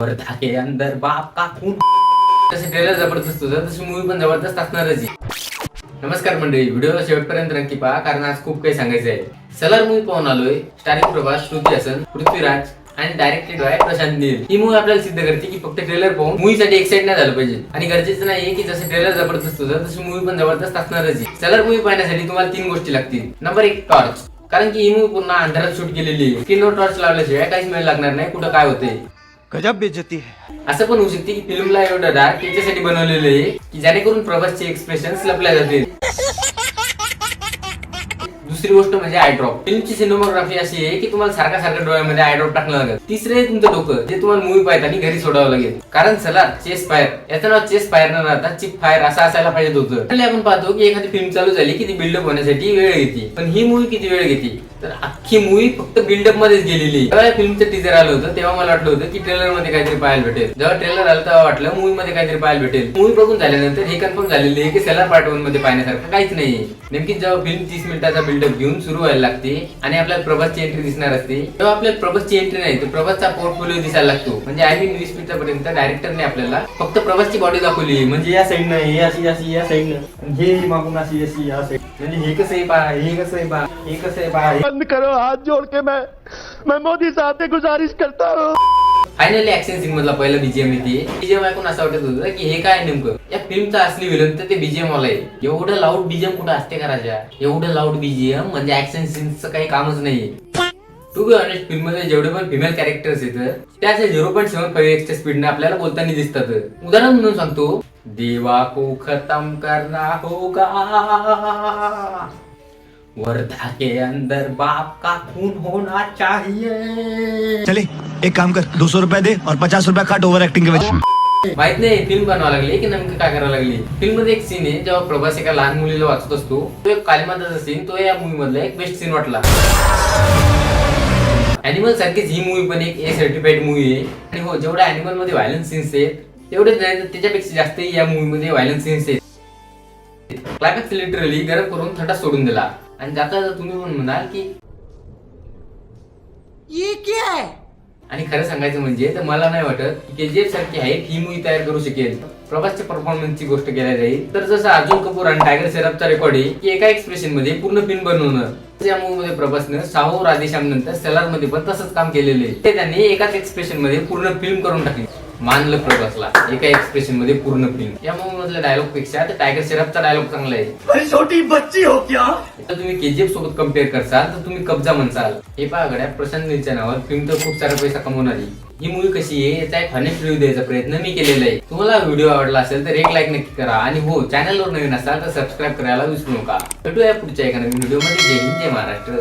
पर्दा के अंदर बाप का खून. तसे ट्रेलर जबरदस्त होता. तशी मूवी पण जबरदस्त असणारच आहे. नमस्कार मंडळी. व्हिडिओ शेवटपर्यंत नक्की पहा कारण आज खूप काही सांगायचं आहे. सलार मूवी पाहून आलोय. स्टारिंग प्रभास श्रुती हसन पृथ्वीराज आणि डायरेक्टेड बाय प्रशांत नील. ही मूवी आपल्याला सिद्ध करते की फक्त ट्रेलर पाहून मुवीसाठी एक्साइट नाही झालं पाहिजे. आणि गरजेचं नाहीये की जसं ट्रेलर जबरदस्त होतं तशी मूवी पण जबरदस्त असणारच आहे. सलर मूवी पाहण्यासाठी तुम्हाला तीन गोष्टी लागतील. नंबर एक टॉर्च कारण की ही मूवी पुन्हा अंधारात शूट केलेली आहे. स्क्रीनवर टॉर्च लावल्याशिवाय काहीच वेळ लागणार नाही कुठं काय होतंय. गजब बेजती है। असं पण होऊ शकते की फिल्मला एवढं डार्क त्याच्यासाठी बनवलेलं आहे की जेणेकरून प्रभासचे एक्सप्रेशन लपल्या जातील. दुसरी गोष्ट म्हणजे आयड्रॉप फिल्मची सिनेमोग्राफी अशी आहे की तुम्हाला सारखा सारखा डोळ्यामध्ये आयड्रॉप टाकलं लागेल. तिसरे आहे तुमचं डोकं जे तुम्हाला मूवी पाहताना घरी सोडावं लागेल. कारण चला चेस फायर याचं नाव चेस फायर न राहता चिप फायर असं असायला पाहिजे होतं. आणि आपण पाहतो की एखादी फिल्म चालू झाली की ती बिल्डअप होण्यासाठी वेळ घेते. पण ही मूवी किती वेळ घेते? तर अख्खी मूवी फक्त बिल्डअप मध्येच गेलेली. जेव्हा फिल्मचं टीजर आलं होतं तेव्हा मला वाटलं होतं की ट्रेलरमध्ये काहीतरी पाहायला भेटेल. जेव्हा ट्रेलर आलं तेव्हा वाटलं मूवी मध्ये काहीतरी पाहायला भेटेल. मूवी बघून झाल्यानंतर हे कन्फर्म झालेली आहे की सेलर पार्ट वनमध्ये पाहण्यासारखं काहीच नाहीये. नेमकी जेव्हा फिल्म तीस मिनिटाचा बिल्डअप घेऊन सुरू व्हायला लागते आणि आपल्याला प्रभासची एंट्री दिसणार असते. तेव्हा आपल्याला प्रभासची एंट्री नाही तर प्रभासचा पोर्टफोलिओ दिसायला लागतो. म्हणजे आय मीन वीस मिनिटापर्यंत डायरेक्टरने आपल्याला फक्त प्रभासची बॉडी दाखवली. म्हणजे या साईडनं हे अशी अशी या साईडनं हे मागून अशी अशी या साईड म्हणजे हे कसं आहे पहा हे कसं आहे पहा हे कसं आहे पहा. बंद करो हात जोड़ के मैं मैं मोदी साहब से गुजारिश करता हूँ. फायनली ऍक्शन सीन मधला पहिला बीजीएम येते. बीजीएम ऐकून असं वाटत होतं की हे काय नेमकं? या फिल्मचा असली विलन तर ते बीजीएम वाला आहे. एवढं लाऊड बीजीएम कुठं असते का राजा एवढं लाऊड बीजीएम म्हणजे ऍक्शन सीनचं काही कामच नाहीये. टू बी ऑनेस्ट फिल्ममध्ये जेवढे पण फिमेल कॅरेक्टर्स येतात त्या असे झिरो पॉईंट सेव्हन फाईव्ह एक्सच्या स्पीडने आपल्याला बोलताना दिसतात. उदाहरण म्हणून सांगतो. देवा को खतम करना होगा. वर्धा के अंदर बाप का खून होना चाहिए। चले एक काम कर दो सौ रुपए दे और पचास रुपए काट ओवर एक्टिंग के वजह माहीत नाही फिल्म बनवायला लागली की नेमकं काय करायला लागली। फिल्ममध्ये एक सीन आहे जेव्हा प्रभास एका लहान मुलीला वाचत असतो तो एक कालिमाताचा सीन तो या मूवी मधला एक बेस्ट सीन वाटला. अॅनिमल सारखीच ही मूवी पण एक ए सर्टिफाईड मूवी आहे. आणि हो जेवढ्या अॅनिमलमध्ये व्हायलन्स सीन्स आहेत तेवढेच नाही तर त्याच्यापेक्षा जास्त या मूवी मध्ये व्हायलन्स सीन्स आहेत. क्लायमॅक्स लिटरली गरम करून थंडा सोडून दिला. आणि जाता जाता तुम्ही पण म्हणाल की आणि खरं सांगायचं म्हणजे तर मला नाही वाटत की केजीएफ सारखी हाईट ही मूवी तयार करू शकेल. प्रभासच्या परफॉर्मन्सची गोष्ट केल्या जाईल. तर जसं अर्जुन कपूर आणि टायगर शेरफचा रेकॉर्ड आहे की एका एक्सप्रेशनमध्ये पूर्ण फिल्म बनवणं या मूवी मध्ये प्रभासनं साहो राधेश्याम नंतर सेलारमध्ये पण तसंच काम केलेलं आहे. ते त्यांनी एकाच एक्सप्रेशनमध्ये पूर्ण फिल्म करून टाकली. मानलं प्रभासला एका एक्सप्रेशनमध्ये पूर्ण फिल्म या मूवी मधल्या डायलॉगपेक्षा तर टायगर शेरफचा डायलॉग चांगला आहे. छोटी बच्ची हो क्या? तर तुम्ही केजीएफ सोबत कंपेअर करसाल तर तुम्ही कब्जा म्हणसाल. हे पहा गड्या प्रशांत नीलच्या नावावर फिल्म तर खूप सारा पैसा कमवणारी. ही मूवी कशी आहे याचा एक हनेस्ट रिव्ह्यू द्यायचा प्रयत्न मी केलेला आहे. तुम्हाला व्हिडिओ आवडला असेल तर एक लाईक नक्की करा. आणि हो चॅनलवर नवीन असाल तर सबस्क्राईब करायला विसरू नका. भेटूया पुढच्या एका नवीन व्हिडिओमध्ये. जय हिंद जय महाराष्ट्र.